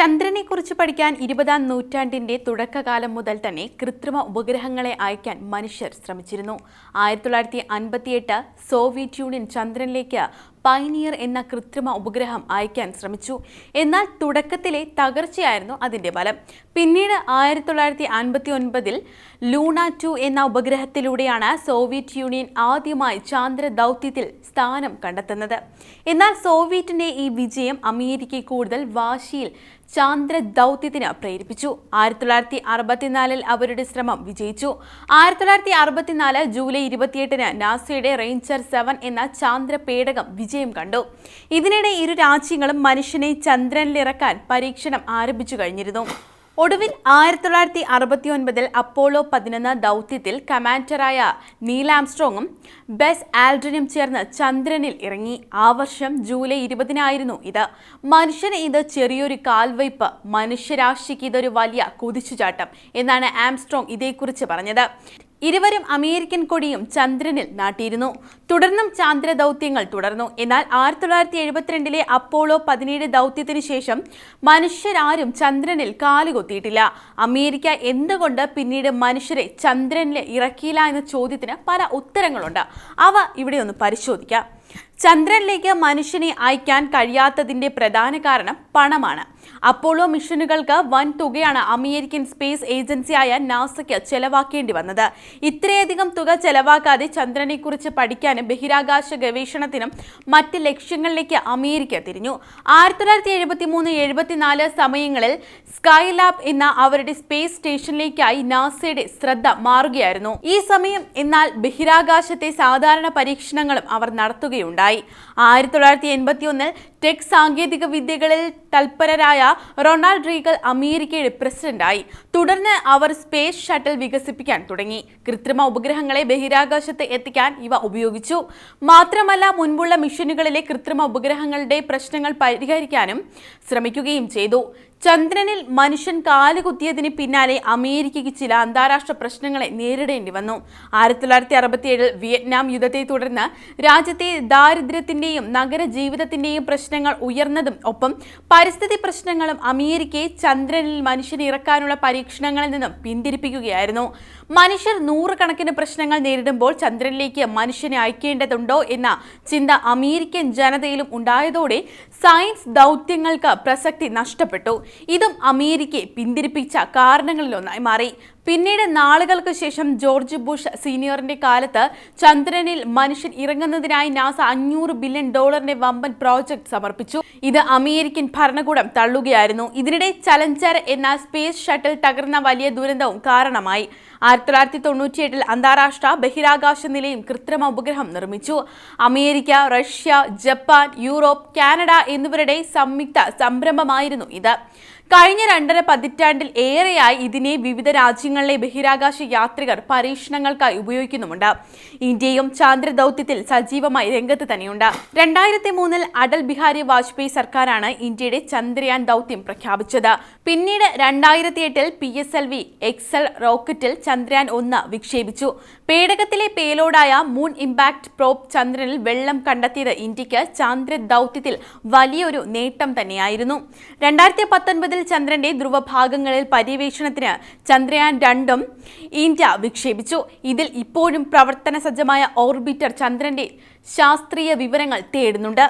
ചന്ദ്രനെക്കുറിച്ച് പഠിക്കാൻ ഇരുപതാം നൂറ്റാണ്ടിന്റെ തുടക്കകാലം മുതൽ തന്നെ കൃത്രിമ ഉപഗ്രഹങ്ങളെ അയക്കാൻ മനുഷ്യർ ശ്രമിച്ചിരുന്നു. ആയിരത്തി തൊള്ളായിരത്തി അൻപത്തിയെട്ട് സോവിയറ്റ് യൂണിയൻ ചന്ദ്രനിലേക്ക് പൈനിയർ എന്ന കൃത്രിമ ഉപഗ്രഹം അയക്കാൻ ശ്രമിച്ചു. എന്നാൽ തുടക്കത്തിലെ തകർച്ചയായിരുന്നു അതിന്റെ ഫലം. പിന്നീട് ആയിരത്തി തൊള്ളായിരത്തി അൻപത്തി ഒൻപതിൽ ലൂണ ടു എന്ന ഉപഗ്രഹത്തിലൂടെയാണ് സോവിയറ്റ് യൂണിയൻ ആദ്യമായി ചാന്ദ്ര ദൗത്യത്തിൽ സ്ഥാനം കണ്ടെത്തുന്നത്. എന്നാൽ സോവിയറ്റിന്റെ ഈ വിജയം അമേരിക്ക കൂടുതൽ വാശിയിൽ ചാന്ദ്ര ദൗത്യത്തിന് പ്രേരിപ്പിച്ചു. ആയിരത്തി തൊള്ളായിരത്തി അറുപത്തിനാലിൽ അവരുടെ ശ്രമം വിജയിച്ചു. ആയിരത്തി തൊള്ളായിരത്തി അറുപത്തിനാല് ജൂലൈ ഇരുപത്തിയെട്ടിന് നാസയുടെ റേഞ്ചർ സെവൻ എന്ന ചാന്ദ്ര പേടകം വിജയം കണ്ടു. ഇതിനിടെ ഇരു രാജ്യങ്ങളും മനുഷ്യനെ ചന്ദ്രനിലിറക്കാൻ പരീക്ഷണം ആരംഭിച്ചു കഴിഞ്ഞിരുന്നു. ഒടുവിൽ ആയിരത്തി തൊള്ളായിരത്തി അറുപത്തി ഒൻപതിൽ അപ്പോളോ പതിനൊന്ന് ദൗത്യത്തിൽ കമാൻഡറായ നീലാംസ്ട്രോങ്ങും ബെസ് ആൽഡ്രിനും ചേർന്ന് ചന്ദ്രനിൽ ഇറങ്ങി. ആ വർഷം ജൂലൈ ഇരുപതിനായിരുന്നു ഇത്. മനുഷ്യന് ഇത് ചെറിയൊരു കാൽവയ്പ് മനുഷ്യരാശിക്ക് ഇതൊരു വലിയ കുതിച്ചുചാട്ടം എന്നാണ് ആംസ്ട്രോങ് ഇതേക്കുറിച്ച് പറഞ്ഞത്. ഇരുവരും അമേരിക്കൻ കൊടിയും ചന്ദ്രനിൽ നാട്ടിയിരുന്നു. തുടർന്നും ചാന്ദ്ര ദൗത്യങ്ങൾ തുടർന്നു. എന്നാൽ ആയിരത്തി തൊള്ളായിരത്തി എഴുപത്തിരണ്ടിലെ അപ്പോളോ പതിനേഴ് ദൗത്യത്തിന് ശേഷം മനുഷ്യരാരും ചന്ദ്രനിൽ കാലുകൊത്തിയിട്ടില്ല. അമേരിക്ക എന്തുകൊണ്ട് പിന്നീട് മനുഷ്യരെ ചന്ദ്രനിൽ ഇറക്കിയില്ല എന്ന ചോദ്യത്തിന് പല ഉത്തരങ്ങളുണ്ട്. അവ ഇവിടെ ഒന്ന് പരിശോധിക്കാം. ചന്ദ്രനിലേക്ക് മനുഷ്യനെ അയക്കാൻ കഴിയാത്തതിന്റെ പ്രധാന കാരണം പണമാണ്. അപ്പോളോ മിഷനുകൾക്ക് വൻ തുകയാണ് അമേരിക്കൻ സ്പേസ് ഏജൻസിയായ നാസയ്ക്ക് ചെലവാക്കേണ്ടി വന്നത്. ഇത്രയധികം തുക ചെലവാക്കാതെ ചന്ദ്രനെക്കുറിച്ച് പഠിക്കാനും ബഹിരാകാശ ഗവേഷണത്തിനും മറ്റ് ലക്ഷ്യങ്ങളിലേക്ക് അമേരിക്ക തിരിഞ്ഞു. ആയിരത്തി തൊള്ളായിരത്തി എഴുപത്തി മൂന്ന് എഴുപത്തിനാല് സമയങ്ങളിൽ സ്കൈലാബ് എന്ന അവരുടെ സ്പേസ് സ്റ്റേഷനിലേക്കായി നാസയുടെ ശ്രദ്ധ മാറുകയായിരുന്നു. ഈ സമയം എന്നാൽ ബഹിരാകാശത്തെ സാധാരണ പരീക്ഷണങ്ങളും അവർ നടത്തുകയുണ്ടായി. ആയിരത്തി തൊള്ളായിരത്തി എൺപത്തി ഒന്നിൽ ടെക് സാങ്കേതിക വിദ്യകളിൽ തൽപരരായ റൊണാൾഡ് റീഗൽ അമേരിക്കയുടെ പ്രസിഡന്റായി. തുടർന്ന് അവർ സ്പേസ് ഷട്ടിൽ വികസിപ്പിക്കാൻ തുടങ്ങി. കൃത്രിമ ഉപഗ്രഹങ്ങളെ ബഹിരാകാശത്ത് എത്തിക്കാൻ ഇവ ഉപയോഗിച്ചു. മാത്രമല്ല മുൻപുള്ള മിഷനുകളിലെ കൃത്രിമ ഉപഗ്രഹങ്ങളുടെ പ്രശ്നങ്ങൾ പരിഹരിക്കാനും ശ്രമിക്കുകയും ചെയ്തു. ചന്ദ്രനിൽ മനുഷ്യൻ കാലുകുത്തിയതിന് പിന്നാലെ അമേരിക്കയ്ക്ക് ചില അന്താരാഷ്ട്ര പ്രശ്നങ്ങളെ നേരിടേണ്ടി വന്നു. ആയിരത്തി തൊള്ളായിരത്തി അറുപത്തിയേഴിൽ വിയറ്റ്നാം യുദ്ധത്തെ തുടർന്ന് രാജ്യത്തെ ദാരിദ്ര്യത്തിന്റെയും നഗര ജീവിതത്തിന്റെയും പ്രശ്നങ്ങൾ ഉയർന്നതും ഒപ്പം പരിസ്ഥിതി പ്രശ്നങ്ങളും അമേരിക്കയെ ചന്ദ്രനിൽ മനുഷ്യനെ ഇറക്കാനുള്ള പരീക്ഷണങ്ങളിൽ നിന്നും പിന്തിരിപ്പിക്കുകയായിരുന്നു. മനുഷ്യർ നൂറുകണക്കിന് പ്രശ്നങ്ങൾ നേരിടുമ്പോൾ ചന്ദ്രനിലേക്ക് മനുഷ്യനെ അയക്കേണ്ടതുണ്ടോ എന്ന ചിന്ത അമേരിക്കൻ ജനതയിലും ഉണ്ടായതോടെ സയൻസ് ദൗത്യങ്ങൾക്ക് പ്രസക്തി നഷ്ടപ്പെട്ടു. ഇതും അമേരിക്കയെ പിന്തിരിപ്പിച്ച കാരണങ്ങളിലൊന്നായി മാറി. പിന്നീട് നാളുകൾക്ക് ശേഷം ജോർജ് ബുഷ് സീനിയറിന്റെ കാലത്ത് ചന്ദ്രനിൽ മനുഷ്യൻ ഇറങ്ങുന്നതിനായി നാസ അഞ്ഞൂറ് ബില്യൺ ഡോളറിന്റെ വമ്പൻ പ്രോജക്ട് സമർപ്പിച്ചു. ഇത് അമേരിക്കൻ ഭരണകൂടം തള്ളുകയായിരുന്നു. ഇതിനിടെ ചലഞ്ചർ എന്ന സ്പേസ് ഷട്ടിൽ തകർന്ന വലിയ ദുരന്തവും കാരണമായി. ആയിരത്തി തൊള്ളായിരത്തി തൊണ്ണൂറ്റിയെട്ടിൽ അന്താരാഷ്ട്ര ബഹിരാകാശ നിലയം കൃത്രിമ ഉപഗ്രഹം നിർമ്മിച്ചു. America Russia Japan Europe Canada എന്നിവരുടെ സംയുക്ത സംരംഭമായിരുന്നു ഇത്. കഴിഞ്ഞ രണ്ടര പതിറ്റാണ്ടിൽ ഏറെയായി ഇതിനെ വിവിധ രാജ്യങ്ങളിലെ ബഹിരാകാശ യാത്രികർ പരീക്ഷണങ്ങൾക്കായി ഉപയോഗിക്കുന്നുമുണ്ട്. ഇന്ത്യയും ചാന്ദ്ര ദൗത്യത്തിൽ സജീവമായി രംഗത്ത് തന്നെയുണ്ട്. രണ്ടായിരത്തി മൂന്നിൽ അടൽ ബിഹാരി വാജ്പേയി സർക്കാരാണ് ഇന്ത്യയുടെ ചന്ദ്രയാൻ ദൗത്യം പ്രഖ്യാപിച്ചത്. പിന്നീട് രണ്ടായിരത്തി എട്ടിൽ P S L V XL റോക്കറ്റിൽ Chandrayaan ഒന്ന് വിക്ഷേപിച്ചു. പേടകത്തിലെ പേലോഡായ മൂൺ ഇമ്പാക്ട് പ്രോബ് ചന്ദ്രനിൽ വെള്ളം കണ്ടെത്തിയത് ഇന്ത്യയ്ക്ക് ചാന്ദ്ര ദൗത്യത്തിൽ വലിയൊരു നേട്ടം തന്നെയായിരുന്നു. രണ്ടായിരത്തി പത്തൊൻപതിൽ ചന്ദ്രന്റെ ധ്രുവഭാഗങ്ങളിൽ പര്യവേഷണത്തിന് ചന്ദ്രയാൻ രണ്ടും ഇന്ത്യ വിക്ഷേപിച്ചു. ഇതിൽ ഇപ്പോഴും പ്രവർത്തന സജ്ജമായ ഓർബിറ്റർ ചന്ദ്രന്റെ ശാസ്ത്രീയ വിവരങ്ങൾ തേടുന്നുണ്ട്.